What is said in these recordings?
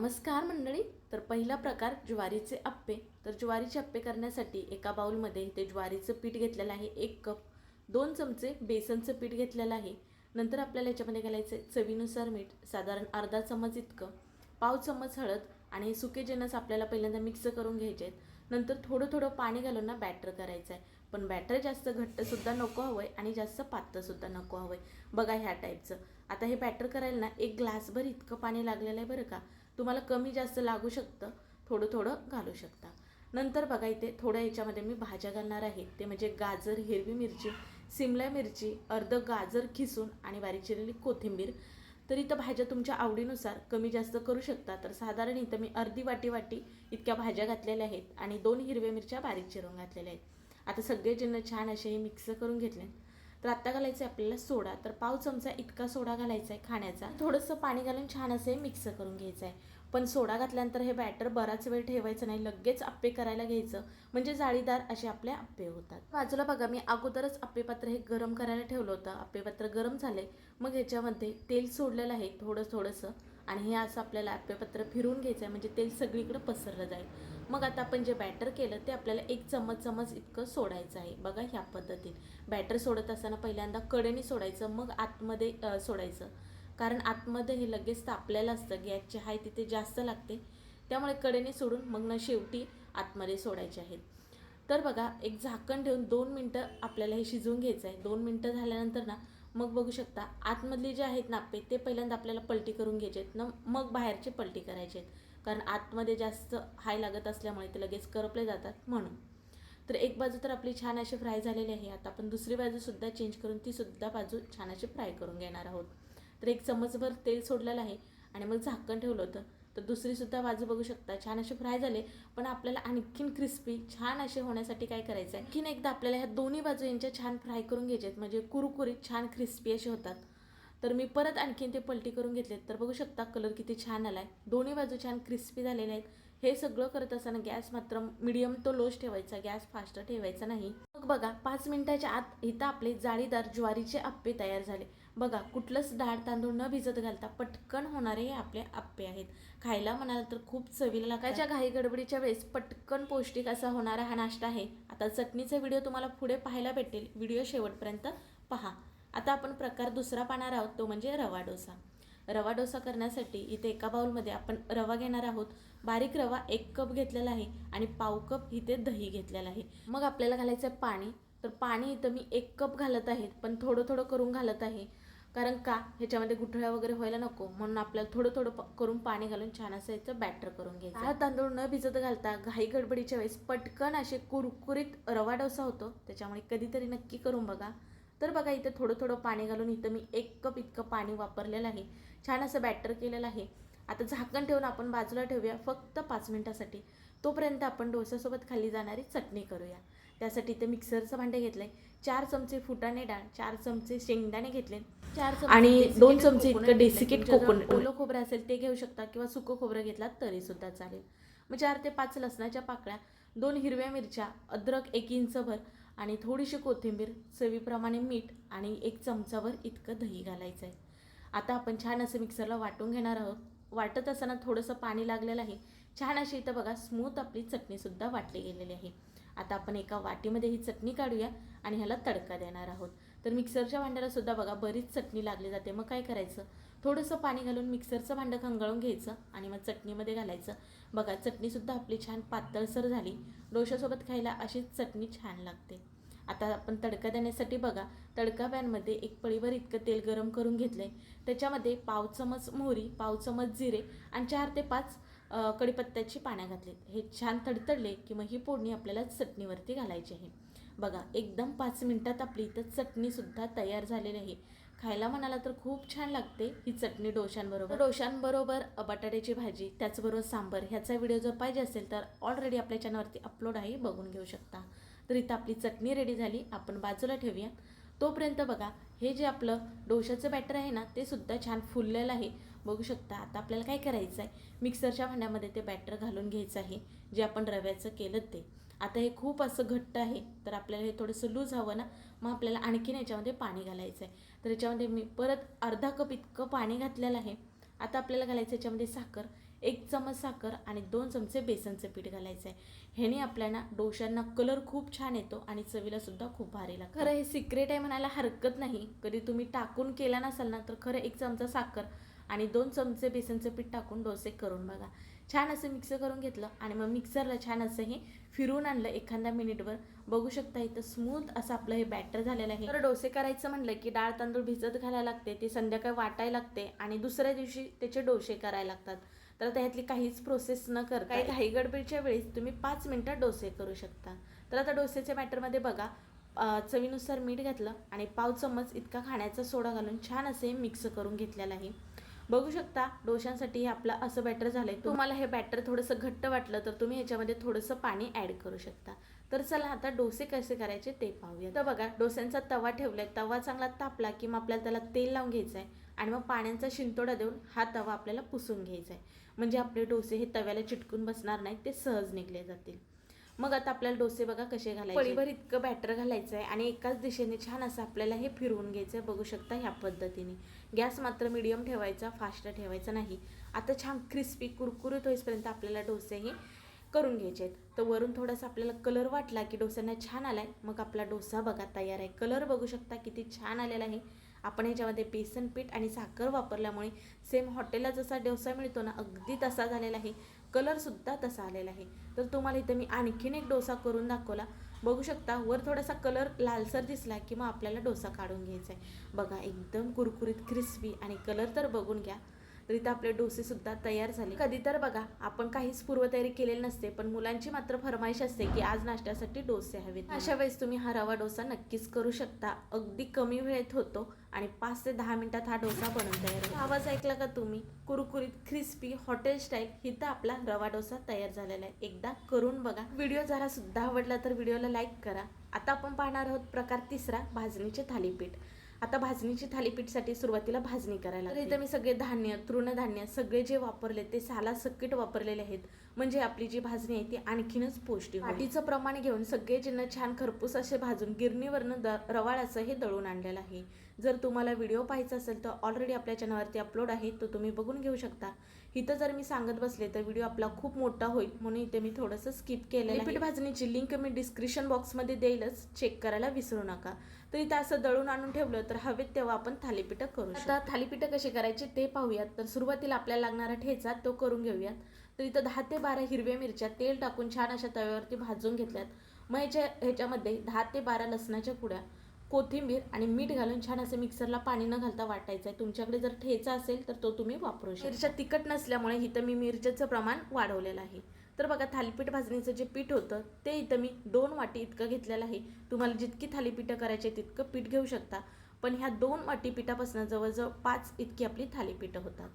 नमस्कार मंडळी. तर पहिला प्रकार ज्वारीचे अप्पे तर ज्वारीचे अप्पे करण्यासाठी एका बाउलमध्ये ते ज्वारीचं पीठ घेतलेलं आहे एक कप. दोन चमचे बेसनचं पीठ घेतलेलं आहे. नंतर आपल्याला याच्यामध्ये घालायचं आहे चवीनुसार मीठ साधारण अर्धा चमच इतकं पाव चमच हळद आणि सुके जिन्नस आपल्याला पहिल्यांदा मिक्स करून घ्यायचे आहेत. नंतर थोडं थोडं पाणी घालून ना बॅटर करायचं आहे. पण बॅटर जास्त घट्टसुद्धा नको हवं आहे आणि जास्त पातळसुद्धा नको हवं आहे बघा ह्या टाईपचं. आता हे बॅटर करायला ना एक ग्लासभर इतकं पाणी लागलेलं आहे बरं का. तुम्हाला कमी जास्त लागू शकतं थोडं थोडं घालू शकता. नंतर बघा इथे थोडं याच्यामध्ये मी भाज्या घालणार आहे. ते म्हणजे गाजर हिरवी मिरची सिमला मिरची अर्ध गाजर खिसून आणि बारीक चिरलेली कोथिंबीर. तर इथं भाज्या तुमच्या आवडीनुसार कमी जास्त करू शकता. तर साधारण इथं मी अर्धी वाटी वाटी इतक्या भाज्या घातलेल्या आहेत आणि दोन हिरव्या मिरच्या बारीक चिरून घातलेल्या आहेत. आता सगळे जिन्न छान असे मिक्स करून घेतले. तर आत्ता घालायचं आहे आपल्याला सोडा. तर पाव चमचा इतका सोडा घालायचा आहे खाण्याचा. थोडंसं पाणी घालून छान असे मिक्स करून घ्यायचं आहे पण सोडा घातल्यानंतर हे बॅटर बराच वेळ ठेवायचं नाही. लगेच आप्पे करायला घ्यायचं. म्हणजे जाळीदार असे आपले आप्पे होतात. बाजूला बघा मी अगोदरच आप्पेपात्र हे गरम करायला ठेवलं होतं. आप्पेपात्र गरम झाले. मग ह्याच्यामध्ये तेल सोडलेलं आहे थोडं थोडंसं आणि हे असं आपल्याला आप्पेपत्र फिरून घ्यायचं आहे म्हणजे तेल सगळीकडे पसरलं जाईल. मग आता आपण जे बॅटर केलं ते आपल्याला एक चमच चमच इतकं सोडायचं आहे. बघा ह्या पद्धतीने बॅटर सोडत असताना पहिल्यांदा कडेने सोडायचं मग आतमध्ये सोडायचं. कारण आतमध्ये हे लगेच तापलेलं असतं. गॅसचे हाय तिथे जास्त लागते. त्यामुळे कडेने सोडून मग ना शेवटी आतमध्ये सोडायचे आहेत. तर बघा एक झाकण ठेवून दोन मिनटं आपल्याला हे शिजवून घ्यायचं आहे. दोन मिनटं झाल्यानंतर ना मग बघू शकता आतमधले जे आहेत नापे ते पहिल्यांदा आपल्याला पलटी करून घ्यायचे आहेत. ना मग बाहेरचे पलटी करायचे आहेत. कारण आतमध्ये जास्त हाय लागत असल्यामुळे ते लगेच करपले जातात म्हणून. तर एक बाजू तर आपली छान अशी फ्राय झालेली आहे. आता आपण दुसरी बाजूसुद्धा चेंज करून तीसुद्धा बाजू छान अशी फ्राय करून घेणार आहोत. तर एक चमचभर तेल सोडलेलं आहे आणि मग झाकण ठेवलं होतं. तर दुसरीसुद्धा बाजू बघू शकता. छान असे फ्राय झाले. पण आपल्याला आणखीन क्रिस्पी छान असे होण्यासाठी काय करायचं आहे आणखीन एकदा आपल्याला ह्या दोन्ही बाजू यांच्या छान फ्राय करून घ्यायचे आहेत. म्हणजे कुरकुरीत छान क्रिस्पी असे होतात. तर मी परत आणखीन ते पलटी करून घेतलेत. तर बघू शकता कलर किती छान आला आहे दोन्ही बाजू छान क्रिस्पी झालेले आहेत. हे सगळं करत असताना गॅस मात्र मिडियम तो लोच ठेवायचा. गॅस फास्ट ठेवायचा नाही. मग बघा पाच मिनिटाच्या आत इथं आपले जाळीदार ज्वारीचे आप्पे तयार झाले. बघा कुठलंच डाळ तांदूळ न भिजत घालता पटकन होणारे हे आपले आप्पे आहेत. खायला म्हणाल तर खूप चवीला लागायच्या घाई गडबडीच्या वेळेस पटकन पौष्टिक असा होणारा हा नाश्ता आहे. आता चटणीचा व्हिडिओ तुम्हाला पुढे पाहायला भेटेल. व्हिडिओ शेवटपर्यंत पहा. आता आपण प्रकार दुसरा पाहणार आहोत तो म्हणजे रवा डोसा. रवा डोसा करण्यासाठी इथे एका बाउलमध्ये आपण रवा घेणार आहोत. बारीक रवा एक कप घेतलेला आहे आणि पाव कप इथे दही घेतलेलं आहे. मग आपल्याला घालायचं आहे पाणी. तर पाणी इथं मी एक कप घालत आहे पण थोडं थोडं करून घालत आहे. कारण का? ह्याच्यामध्ये गुठळ्या वगैरे व्हायला नको. म्हणून आपल्याला थोडं थोडं करून पाणी घालून छान असं याचं बॅटर करून घ्यायचं हा तांदूळ न भिजत घालता घाई गडबडीच्या वेळेस पटकन असे कुरकुरीत रवा डोसा होतो. त्याच्यामुळे कधीतरी नक्की करून बघा. तर बघा इथं थोडं थोडं पाणी घालून इथं मी एक कप इतकं पाणी वापरलेलं आहे. छान असं बॅटर केलेलं आहे. आता झाकण ठेवून आपण बाजूला ठेवूया फक्त पाच मिनिटासाठी. तोपर्यंत आपण डोस्यासोबत खाल्ली जाणारी चटणी करूया. त्यासाठी इथं मिक्सरचं भांडे घेतलंय. चार चमचे फुटाणे डाळ चार चमचे शेंगदाणे घेतले. चार चमचे आणि दोन चमचे इतकं तुमच्याजवळ coconut. ओलं खोबरं असेल ते घेऊ शकता किंवा सुकं खोबरं घेतला तरी सुद्धा चालेल. मग चार ते पाच लसणाच्या पाकळ्या दोन हिरव्या मिरच्या अद्रक एक इंचभर आणि थोडीशी कोथिंबीर चवीप्रमाणे मीठ आणि एक चमचावर इतकं दही घालायचं आहे आता आपण छान असं मिक्सरला वाटून घेणार आहोत. वाटत असताना थोडंसं पाणी लागलेलं आहे. छान अशी इथं बघा स्मूथ आपली चटणीसुद्धा वाटली गेलेली आहे. आता आपण एका वाटीमध्ये ही चटणी काढूया आणि ह्याला तडका देणार आहोत. तर मिक्सरच्या भांड्यालासुद्धा बघा बरीच चटणी लागली जाते. मग काय करायचं? थोडंसं पाणी घालून मिक्सरचं भांडं खंगाळून घ्यायचं आणि मग चटणीमध्ये घालायचं. बघा चटणीसुद्धा आपली छान पातळसर झाली. डोशासोबत खायला अशीच चटणी छान लागते. आता आपण तडका देण्यासाठी बघा तडका पॅनमध्ये एक पळीभर इतकं तेल गरम करून घेतलं आहे त्याच्यामध्ये पाव चमच मोहरी पाव चमच जिरे आणि चार ते पाच कडीपत्त्याची पाण्या घातलीत. हे छान तडतडले की मग ही फोडणी आपल्याला चटणीवरती घालायची आहे. बघा एकदम पाच मिनिटात आपली इथं चटणीसुद्धा तयार झालेली आहे. खायला म्हणाला तर खूप छान लागते ही चटणी डोशांबरोबर. डोशांबरोबर बटाट्याची भाजी त्याचबरोबर सांबर ह्याचा व्हिडिओ जर पाहिजे असेल तर ऑलरेडी आपल्या चॅनलवरती अपलोड आहे बघून घेऊ शकता. तर इथं आपली चटणी रेडी झाली. आपण बाजूला ठेवूया. तोपर्यंत बघा हे जे आपलं डोशाचं बॅटर आहे ना ते सुद्धा छान फुललेलं आहे. बघू शकता आता आपल्याला काय करायचं आहे मिक्सरच्या भांड्यामध्ये ते बॅटर घालून घ्यायचं आहे जे आपण रव्याचं केलं ते. आता हे खूप असं घट्ट आहे तर आपल्याला हे थोडंसं लूज हवं ना मग आपल्याला आणखीन याच्यामध्ये पाणी घालायचं आहे तर याच्यामध्ये मी परत अर्धा कप इतकं पाणी घातलेलं आहे. आता आपल्याला घालायचं याच्यामध्ये साखर. एक चमच साखर आणि दोन चमचे बेसनचं पीठ घालायचं आहे ह्याने आपल्याला डोशांना कलर खूप छान येतो आणि चवीला सुद्धा खूप भारी लागतं. खरं हे सिक्रेट आहे म्हणायला हरकत नाही. कधी तुम्ही टाकून केला नसाल ना तर खरं एक चमचा साखर आणि दोन चमचे बेसनचं पीठ टाकून डोसे करून बघा. छान असं मिक्स करून घेतलं आणि मग मिक्सरला छान असं हे फिरून आणलं एखाद्या मिनिटवर बघू शकता इथं स्मूथ असं आपलं हे बॅटर झालेलं आहे. तर डोसे करायचं म्हणलं की डाळ तांदूळ भिजत घालायला लागते ते संध्याकाळी वाटायला लागते आणि दुसऱ्या दिवशी त्याचे डोसे करायला लागतात. तर आता ह्यातली काहीच प्रोसेस न करता काही घाई गडबडीच्या वेळेस तुम्ही पाच मिनिटात डोसे करू शकता. तर आता डोसेच्या मॅटरमध्ये बघा चवीनुसार मीठ घातलं आणि पाव चम्मच इतका खाण्याचा सोडा घालून छान असे मिक्स करून घेतलेलं आहे. बघू शकता डोशांसाठी हे आपलं असं बॅटर झालंय. तुम्हाला हे बॅटर थोडंसं घट्ट वाटलं तर तुम्ही ह्याच्यामध्ये थोडंसं पाणी ॲड करू शकता. तर चला आता डोसे कसे करायचे ते पाहूया. तर बघा डोस्यांचा तवा ठेवलाय. तवा चांगला तापला की मग आपल्याला त्याला तेल लावून घ्यायचं आहे आणि मग पाण्याचा शिंतोडा देऊन हा तवा आपल्याला पुसून घ्यायचा आहे म्हणजे आपले डोसे हे तव्याला चिटकून बसणार नाहीत ते सहज निघले जातील. मग आता आपल्याला डोसे बघा कसे घालायचे. पळीभर इतकं बॅटर घालायचं आहे आणि एकाच दिशेने छान असं आपल्याला हे फिरवून घ्यायचं आहे बघू शकता ह्या पद्धतीने. गॅस मात्र मिडियम ठेवायचा फास्ट ठेवायचा नाही. आता छान क्रिस्पी कुरकुरीत होईपर्यंत आपल्याला डोसे हे करून घ्यायचे आहेत. तर वरून थोडासा आपल्याला कलर वाटला की डोस्यांना छान आला आहे मग आपला डोसा बघा तयार आहे. कलर बघू शकता किती छान आलेला आहे. आपण ह्याच्यामध्ये बेसन पीठ आणि साखर वापरल्यामुळे सेम हॉटेलला जसा डोसा मिळतो ना अगदी तसा झालेला आहे. कलरसुद्धा तसा आलेला आहे. तर तुम्हाला इथं मी आणखीन एक डोसा करून दाखवला. बघू शकता वर थोडासा कलर लालसर दिसला की मग आपल्याला डोसा काढून घ्यायचा आहे. बघा एकदम कुरकुरीत क्रिस्पी आणि कलर तर बघून घ्या. तर इथं आपले डोसे सुद्धा तयार झाले. कधी तर बघा आपण काहीच पूर्वतयारी केलेली नसते पण मुलांची मात्र फरमाईश असते की आज नाश्त्यासाठी डोसे हवेत. अशा वेळेस तुम्ही हा रवा डोसा नक्कीच करू शकता. अगदी कमी वेळेत होतो आणि पाच ते दहा मिनिटात हा डोसा बनवून तयार आवाज ऐकला का तुम्ही? कुरकुरीत क्रिस्पी हॉटेल स्टाईल हिथं आपला रवा डोसा तयार झालेला आहे. एकदा करून बघा. व्हिडिओ जरा सुद्धा आवडला तर व्हिडिओला लाईक करा. आता आपण पाहणार आहोत प्रकार तिसरा भाजणीचे थालीपीठ. आता भाजणीची थालीपीठसाठी सुरुवातीला भाजणी करायला तर इथं मी सगळे धान्य तृणधान्य सगळे जे वापरले ते साला सकट वापरलेले आहेत. म्हणजे आपली जी भाजणी आहे ती आणखीनच पौष्टिक. वाटीचं प्रमाण घेऊन सगळे जिन्न छान खरपूस असे भाजून गिरणीवरनं द रवाळ असं हे दळून आणलेलं आहे. जर तुम्हाला व्हिडिओ पाहायचा असेल तर ऑलरेडी आपल्या चॅनलवरती अपलोड आहे तो तुम्ही बघून घेऊ शकता. इथं जर मी सांगत बसले तर व्हिडिओ आपला खूप मोठा होईल. म्हणून इथे मी थोडंसं स्किप केलेलं पीठ भाजणीची लिंक मी डिस्क्रिप्शन बॉक्समध्ये देईलच. चेक करायला विसरू नका. तर इथं असं दळून आणून ठेवलं तर हवेत तेव्हा आपण थालीपीठं करू आता थालीपीठं कशी करायची ते पाहूयात. तर सुरुवातीला आपल्याला लागणारा ठेचा तो करून घेऊयात. तर इथं दहा ते बारा हिरव्या मिरच्या तेल टाकून छान अशा तव्यावरती भाजून घेतल्यात. मग ह्याच्या ह्याच्यामध्ये दहा ते बारा लसणाच्या कुड्या कोथिंबीर आणि मीठ घालून छान असं मिक्सरला पाणी न घालता वाटायचं आहे तुमच्याकडे जर ठेचा असेल तर तो तुम्ही वापरू शकता. मिरच्या तिखट नसल्यामुळे इथं मी मिरच्याचं प्रमाण वाढवलेलं आहे. तर बघा थालीपीठ भाजणीचं जे पीठ होतं ते इथं मी दोन वाटी इतकं घेतलेलं आहे. तुम्हाला जितकी थालीपीठं करायचे तितकं पीठ घेऊ शकता. पण ह्या दोन वाटी पिठापासून जवळजवळ पाच इतकी आपली थालीपीठं होतात.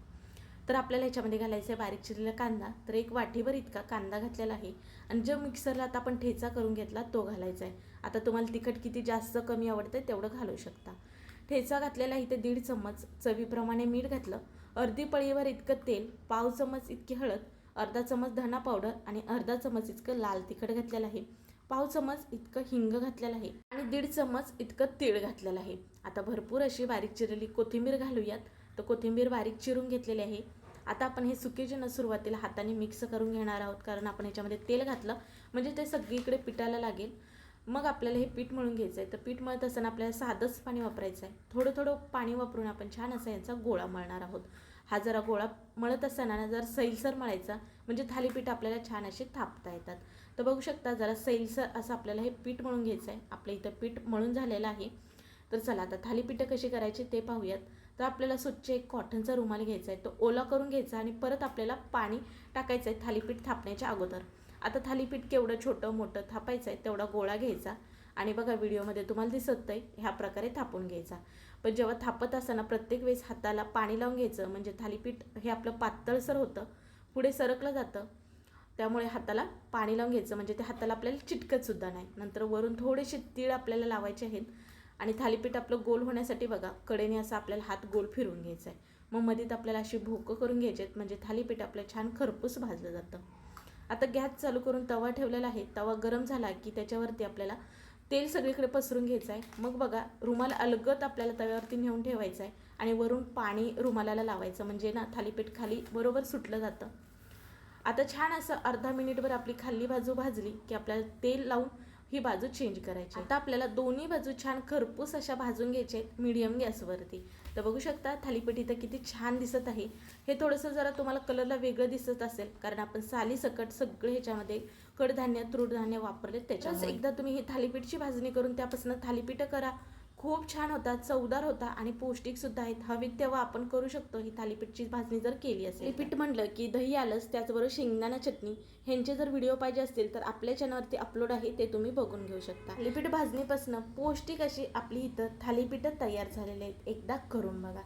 तर आपल्याला ह्याच्यामध्ये घालायचं आहे बारीक चिरलेला कांदा. तर एक वाटीभर इतका कांदा घातलेला आहे. आणि जो मिक्सरला आता आपण ठेचा करून घेतला तो घालायचा आहे. आता तुम्हाला तिखट किती जास्त कमी आवडतं तेवढं घालू शकता. ठेचा घातलेला इथे दीड चम्मच चवीप्रमाणे मीठ घातलं. अर्धी पळीवर इतकं तेल पाव चम्मच इतकी हळद अर्धा चम्मच धना पावडर आणि अर्धा चम्मच इतकं लाल तिखट घातलेलं आहे. पाव चम्मच इतकं हिंग घातलेलं आहे आणि दीड चम्मच इतकं तीळ घातलेलं आहे. आता भरपूर अशी बारीक चिरलेली कोथिंबीर घालूयात. तर कोथिंबीर बारीक चिरून घेतलेली आहे. आता आपण हे सुके जिनं सुरुवातीला हाताने मिक्स करून घेणार आहोत कारण आपण याच्यामध्ये तेल घातलं. म्हणजे ते सगळीकडे पिठाला लागेल. मग आपल्याला हे पीठ मळून घ्यायचं आहे. तर पीठ मळत असताना आपल्याला साधंच पाणी वापरायचं आहे. थोडं थोडं पाणी वापरून आपण छान असा यांचा गोळा मळणार आहोत. हा जरा गोळा मळत असताना ना जर सैलसर मळायचा म्हणजे थालीपीठ आपल्याला छान असे थापता येतात. तर बघू शकता जरा सैलसर असं आपल्याला हे पीठ मळून घ्यायचं आहे. आपल्या इथं पीठ मळून झालेलं आहे. तर चला आता थालीपीठं कशी करायची ते पाहूयात. तर आपल्याला स्वच्छ एक कॉटनचा रुमाल घ्यायचा आहे. तो ओला करून घ्यायचा आणि परत आपल्याला पाणी टाकायचं आहे थालीपीठ थापण्याच्या अगोदर. आता थालीपीठ केवढं छोटं मोठं थापायचं आहे तेवढा गोळा घ्यायचा. आणि बघा व्हिडिओमध्ये तुम्हाला दिसत आहे ह्या प्रकारे थापून घ्यायचा. पण जेव्हा थापत असताना प्रत्येक वेळेस हाताला पाणी लावून घ्यायचं म्हणजे थालीपीठ हे आपलं पातळसर होतं पुढे सरकलं जातं त्यामुळे हाताला पाणी लावून घ्यायचं. म्हणजे ते हाताला आपल्याला चिटकतसुद्धा नाही. नंतर वरून थोडेसे तीळ आपल्याला लावायचे आहेत. आणि थालीपीठ आपलं गोल होण्यासाठी बघा कडेने असं आपल्याला हात गोल फिरवून घ्यायचा आहे. मग मध्येत आपल्याला अशी भोकं करून घ्यायची आहेत. म्हणजे थालीपीठ आपलं छान खरपूस भाजलं जातं. आता गॅस चालू करून तवा ठेवलेला आहे. तवा गरम झाला की त्याच्यावरती आपल्याला तेल सगळीकडे पसरून घ्यायचं आहे मग बघा रुमाल अलगत आपल्याला तव्यावरती नेऊन ठेवायचं आहे आणि वरून पाणी रुमालाला लावायचं. म्हणजे ना थालीपीठ खाली बरोबर सुटलं जातं. आता छान असं अर्धा मिनिटभर आपली खाल्ली बाजू भाजली की आपल्याला तेल लावून ही बाजू चेंज करायची. आता आपल्याला दोन्ही बाजू छान खरपूस अशा भाजून घ्यायचे आहेत मीडियम गॅसवरती तर बघू शकता थालीपीठ इथं किती छान दिसत आहे. हे थोडंसं जरा तुम्हाला कलरला वेगळं दिसत असेल कारण आपण साली सकट सगळे ह्याच्यामध्ये कडधान्य तृणधान्य वापरले त्याच्यामुळे. एकदा तुम्ही ही थालीपीठची भाजणी करून त्यापासून थालीपीठं करा. खूप छान होतात चवदार होता आणि पौष्टिक सुद्धा आहेत. हवीत तेव्हा आपण करू शकतो. ही थालीपीठची भाजणी जर केली असेल थालीपीठ म्हटलं की दही आलंच त्याचबरोबर शेंगदाणा चटणी. ह्यांचे जर व्हिडिओ पाहिजे असतील तर आपल्या चॅनलवरती अपलोड आहे ते तुम्ही बघून घेऊ शकता. थालीपीठ भाजणीपासून पौष्टिक अशी आपली इथं थालीपीठं तयार झालेले आहेत. एकदा करून बघा.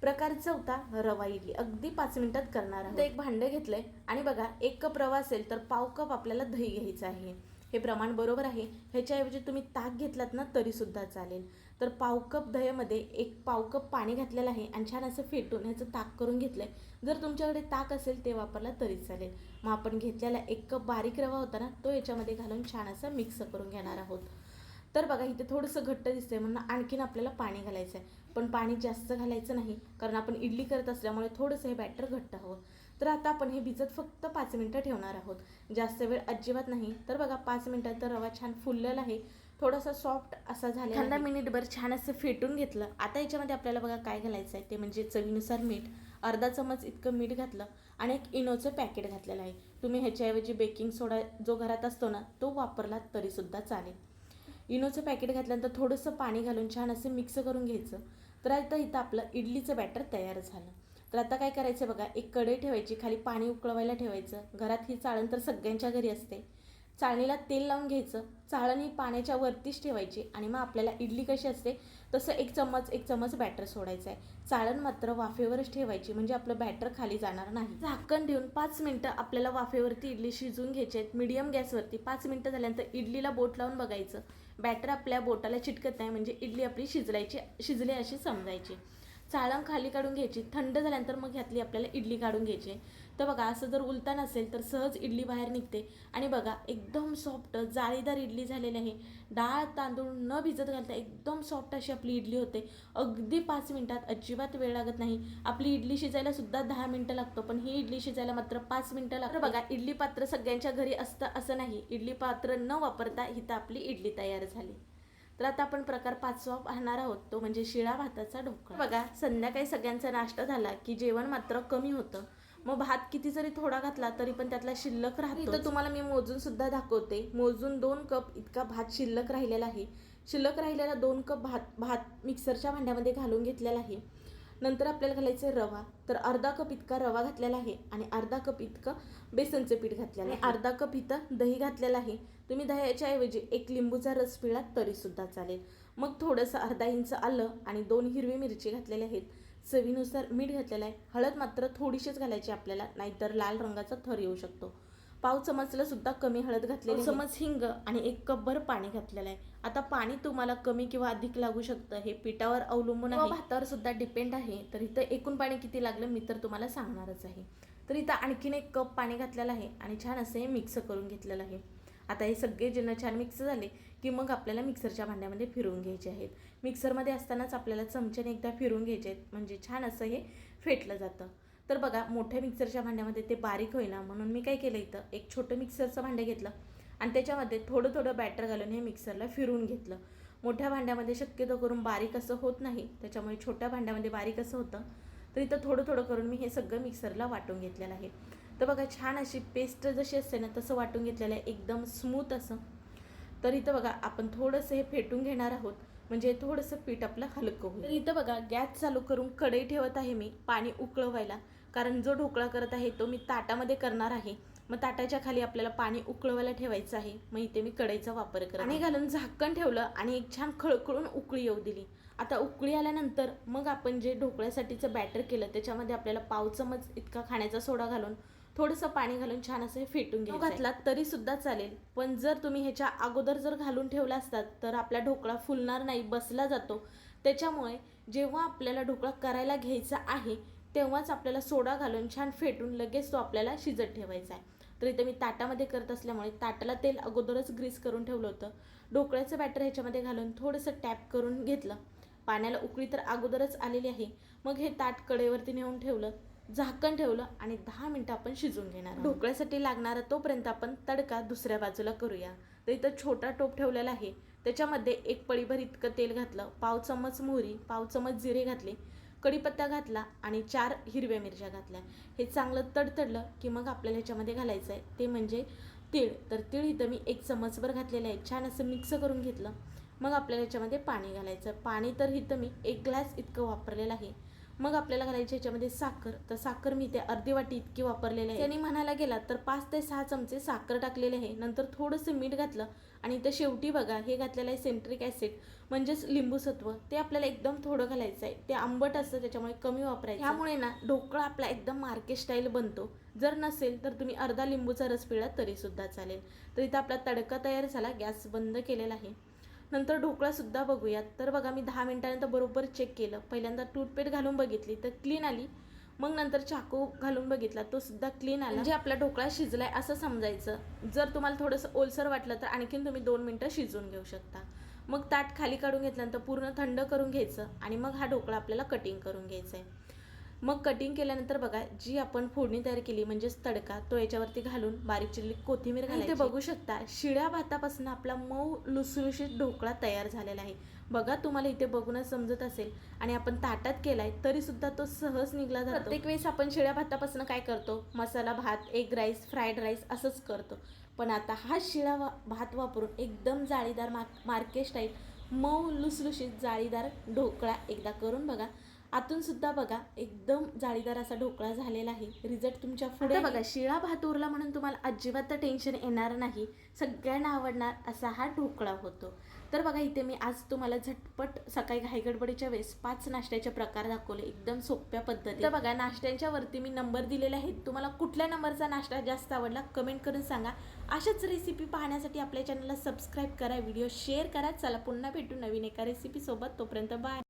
प्रकार चौथा रवा इडली. अगदी पाच मिनिटात करणार आहोत. एक भांडं घेतलंय. आणि बघा एक कप रवा असेल तर पाव कप आपल्याला दही घ्यायचं आहे. हे प्रमाण बरोबर आहे. ह्याच्याऐवजी तुम्ही ताक घेतलात ना तरी सुद्धा चालेल. तर पाव कप दह्यामध्ये एक पाव कप पाणी घातलेलं आहे आणि छान असं फेटून ह्याचं ताक करून घेतलं आहे जर तुमच्याकडे ताक असेल ते वापरला तरी चालेल. मग आपण घेतलेला एक कप बारीक रवा होता ना तो याच्यामध्ये घालून छान असं मिक्स करून घेणार आहोत. तर बघा इथे थोडंसं घट्ट दिसतंय म्हणून आणखीन आपल्याला पाणी घालायचं आहे पण पाणी जास्त घालायचं नाही कारण आपण इडली करत असल्यामुळे थोडंसं हे बॅटर घट्ट हवं. तर आता आपण हे भिजत फक्त पाच मिनटं ठेवणार आहोत. जास्त वेळ अजिबात नाही. तर बघा पाच मिनटात तर रवा छान फुललेला आहे. थोडासा सॉफ्ट असा झाला एखादा मिनिटभर छान असं फेटून घेतलं. आता याच्यामध्ये आपल्याला बघा काय घालायचं आहे ते म्हणजे चवीनुसार मीठ अर्धा चमच इतकं मीठ घातलं आणि एक इनोचं पॅकेट घातलेलं आहे. तुम्ही ह्याच्याऐवजी बेकिंग सोडा जो घरात असतो ना तो वापरलात तरीसुद्धा चालेल. इनोचं पॅकेट घातल्यानंतर थोडंसं पाणी घालून छान असं मिक्स करून घ्यायचं. तर आता इथं आपलं इडलीचं बॅटर तयार झालं. तर आता काय करायचं बघा एक कढई ठेवायची खाली पाणी उकळवायला ठेवायचं. घरात ही चाळण तर सगळ्यांच्या घरी असते. चाळणीला तेल लावून घ्यायचं चाळण ही पाण्याच्या वरतीच ठेवायची आणि मग आपल्याला इडली कशी असते तसं एक चम्मच एक चम्मच बॅटर सोडायचं आहे. चाळण मात्र वाफेवरच ठेवायची म्हणजे आपलं बॅटर खाली जाणार नाही. झाकण देऊन पाच मिनटं आपल्याला वाफेवरती इडली शिजवून घ्यायची आहेत. मिडियम गॅसवरती पाच मिनटं झाल्यानंतर इडलीला बोट लावून बघायचं. बॅटर आपल्या बोटाला चिटकत नाही म्हणजे इडली आपली शिजलायची शिजली अशी समजायची. चाळण खाली काढून घ्यायची. थंड झाल्यानंतर मग ह्यातली आपल्याला इडली काढून घ्यायची आहे. तर बघा असं जर उलता नसेल तर सहज इडली बाहेर निघते. आणि बघा एकदम सॉफ्ट जाळीदार इडली झालेली आहे. डाळ तांदूळ न भिजत घालता एकदम सॉफ्ट अशी आपली इडली होते. अगदी पाच मिनिटात अजिबात वेळ लागत नाही. आपली इडली शिजायला सुद्धा दहा मिनटं लागतो पण ही इडली शिजायला मात्र पाच मिनटं लागतं बघा इडली पात्र सगळ्यांच्या घरी असतं असं नाही. इडली पात्र न वापरता हिथं आपली इडली तयार झाली. तर आता आपण प्रकार पाचवा पाहणार आहोत तो म्हणजे शिळा भाताचा ढोकळा. बघा संध्याकाळी सगळ्यांचा नाश्ता झाला की जेवण मात्र कमी होतं. मग भात किती जरी थोडा घातला तरी पण त्यातला शिल्लक राहतो तर तुम्हाला मी मोजून सुद्धा दाखवते. मोजून दोन कप इतका भात शिल्लक राहिलेला आहे. शिल्लक राहिलेला दोन कप भात भात मिक्सरच्या भांड्यामध्ये घालून घेतलेला आहे. नंतर आपल्याला घालायचं आहे रवा. तर अर्धा कप इतका रवा घातलेला आहे आणि अर्धा कप इतकं बेसनचं पीठ घातलेलं आहे. अर्धा कप इथं दही घातलेलं आहे. तुम्ही दह्याच्या ऐवजी एक लिंबूचा रस पिळा तरीसुद्धा चालेल. मग थोडंसं अर्धा इंच आलं आणि दोन हिरवी मिरची घातलेल्या आहेत. चवीनुसार मीठ घातलेलं आहे. हळद मात्र थोडीशीच घालायची आपल्याला नाहीतर लाल रंगाचा थर येऊ शकतो. पाव चमचला सुद्धा कमी हळद घातलेली चमच हिंग आणि एक कपभर पाणी घातलेलं आहे. आता पाणी तुम्हाला कमी किंवा अधिक लागू शकतं हे पिठावर अवलंबून आहे. भातावर सुद्धा डिपेंड आहे तर इथं एकूण पाणी किती लागलं मी तर तुम्हाला सांगणारच आहे. तर इथं आणखीन एक कप पाणी घातलेलं आहे आणि छान असं हे मिक्स करून घेतलेलं आहे. आता हे सगळे जिन्नस छान मिक्स झाले की मग आपल्याला मिक्सरच्या भांड्यामध्ये फिरवून घ्यायचे आहेत. मिक्सरमध्ये असतानाच आपल्याला चमच्याने एकदा फिरवून घ्यायचे आहेत म्हणजे छान असं हे फेटलं जातं. तर बघा मोठ्या मिक्सरच्या भांड्यामध्ये ते बारीक होईना म्हणून मी काय केलं इथं एक छोटं मिक्सरचं भांडं घेतलं आणि त्याच्यामध्ये थोडं थोडं बॅटर घालून हे मिक्सरला फिरवून घेतलं. मोठ्या भांड्यामध्ये शक्यतो करून बारीक असं होत नाही त्याच्यामुळे छोट्या भांड्यामध्ये बारीक असं होतं. तर इथं थोडं थोडं करून मी हे सगळं मिक्सरला वाटून घेतलेलं आहे. तर बघा छान अशी पेस्ट जशी असते ना तसं वाटून घेतलेलं आहे. एकदम स्मूथ असं. तर इथं बघा आपण थोडंसं हे फेटून घेणार आहोत. म्हणजे थोडंसं पीठ आपलं हलकं होईल. तर इथं बघा गॅस चालू करून कढई ठेवत आहे मी पाणी उकळवायला. कारण जो ढोकळा करत आहे तो मी ताटामध्ये करणार आहे. मग ताटाच्या खाली आपल्याला पाणी उकळवायला ठेवायचं आहे. मग इथे मी कढईचा वापर करा आणि घालून झाकण ठेवलं आणि एक छान खळखळून उकळी येऊ दिली. आता उकळी आल्यानंतर मग आपण जे ढोकळ्यासाठीचं बॅटर केलं त्याच्यामध्ये आपल्याला पाव चमच इतका खाण्याचा सोडा घालून थोडंसं पाणी घालून छान असं हे फेटून घ्यायचं घातला तरी सुद्धा चालेल. पण जर तुम्ही ह्याच्या अगोदर जर घालून ठेवला असतात तर आपला ढोकळा फुलणार नाही बसला जातो. त्याच्यामुळे जेव्हा आपल्याला ढोकळा करायला घ्यायचा आहे तेव्हाच आपल्याला सोडा घालून छान फेटून लगेच तो आपल्याला शिजत ठेवायचा आहे. तर इथे मी ताटामध्ये करत असल्यामुळे ताटाला तेल अगोदरच ग्रीस करून ठेवलं होतं. ढोकळ्याचं बॅटर ह्याच्यामध्ये घालून थोडंसं टॅप करून घेतलं. पाण्याला उकळी तर अगोदरच आलेली आहे. मग हे ताट कडेवरती नेऊन ठेवलं. झाकण ठेवलं आणि दहा मिनटं आपण शिजून घेणार ढोकळ्यासाठी लागणारा तोपर्यंत आपण तडका दुसऱ्या बाजूला करूया. तर इथं छोटा टोप ठेवलेला आहे. त्याच्यामध्ये एक पळीभर इतकं तेल घातलं पाव चमच मोहरी पाव चमच जिरे घातले कढीपत्ता घातला आणि चार हिरव्या मिरच्या घातल्या. हे चांगलं तडतडलं की मग आपल्याला ह्याच्यामध्ये घालायचं आहे ते म्हणजे तीळ. तर तीळ इथं मी एक चमचभर घातलेलं आहे. छान असं मिक्स करून घेतलं. मग आपल्याला याच्यामध्ये पाणी घालायचं. पाणी तर इथं मी एक ग्लास इतकं वापरलेलं आहे. मग आपल्याला घालायची याच्यामध्ये साखर. तर साखर मी ते अर्धी वाटी इतकी वापरलेली आहे. त्यांनी म्हणायला गेला तर पाच ते सहा चमचे साखर टाकलेले आहे. नंतर थोडंसं मीठ घातलं आणि इथं शेवटी बघा हे घातलेलं आहे सेंट्रिक ॲसिड म्हणजेच लिंबूसत्व. ते आपल्याला एकदम थोडं घालायचं आहे. ते आंबट असतं त्याच्यामुळे कमी वापरायचं ह्यामुळे ना ढोकळा आपला एकदम मार्केट स्टाईल बनतो. जर नसेल तर तुम्ही अर्धा लिंबूचा रस पिळा तरीसुद्धा चालेल. तर इथं आपला तडका तयार झाला. गॅस बंद केलेला आहे. नंतर ढोकळासुद्धा बघूयात. तर बघा मी दहा मिनटानंतर बरोबर चेक केलं. पहिल्यांदा टूथपेस्ट घालून बघितली तर क्लीन आली. मग नंतर चाकू घालून बघितला तो सुद्धा क्लीन आला. म्हणजे आपला ढोकळा शिजलाय असं समजायचं. जर तुम्हाला थोडंसं ओलसर वाटलं तर आणखीन तुम्ही दोन मिनटं शिजवून घेऊ शकता. मग ताट खाली काढून घेतल्यानंतर पूर्ण थंड करून घ्यायचं आणि मग हा ढोकळा आपल्याला कटिंग करून घ्यायचा आहे मग कटिंग केल्यानंतर बघा जी आपण फोडणी तयार केली म्हणजेच तडका तो याच्यावरती घालून बारीक चिरली कोथिंबीर घालायची ते बघू शकता शिळ्या भातापासून आपला मऊ लुसलुशीत ढोकळा तयार झालेला आहे. बघा तुम्हाला इथे बघूनच समजत असेल. आणि आपण ताटात केलाय तरी सुद्धा तो सहज निघला जातो. प्रत्येक वेळेस आपण शिळ्या भातापासून काय करतो? मसाला भात एग राईस फ्राईड राईस असंच करतो. पण आता हा शिळा वा- भात वापरून एकदम जाळीदार मा मार्के स्टाईल मऊ लुसलुशीत जाळीदार ढोकळा एकदा करून बघा. आतून सुद्धा बघा एकदम जाळीदार असा ढोकळा झालेला आहे. रिझल्ट तुमच्यापुढे बघा शिळा भात उरला म्हणून तुम्हाला अजिबात टेन्शन येणार नाही. सगळ्यांना आवडणार असा हा ढोकळा होतो. तर बघा इथे मी आज तुम्हाला झटपट सकाळी घाईगडबडीच्या वेळेस पाच नाश्त्याचे प्रकार दाखवले एकदम सोप्या पद्धती तर बघा नाश्त्यांच्या वरती मी नंबर दिलेले आहेत. तुम्हाला कुठल्या नंबरचा नाश्ता जास्त आवडला कमेंट करून सांगा. अशाच रेसिपी पाहण्यासाठी आपल्या चॅनलला सबस्क्राईब करा व्हिडिओ शेअर करा. चला पुन्हा भेटू नवीन एका रेसिपी सोबत. तोपर्यंत बाय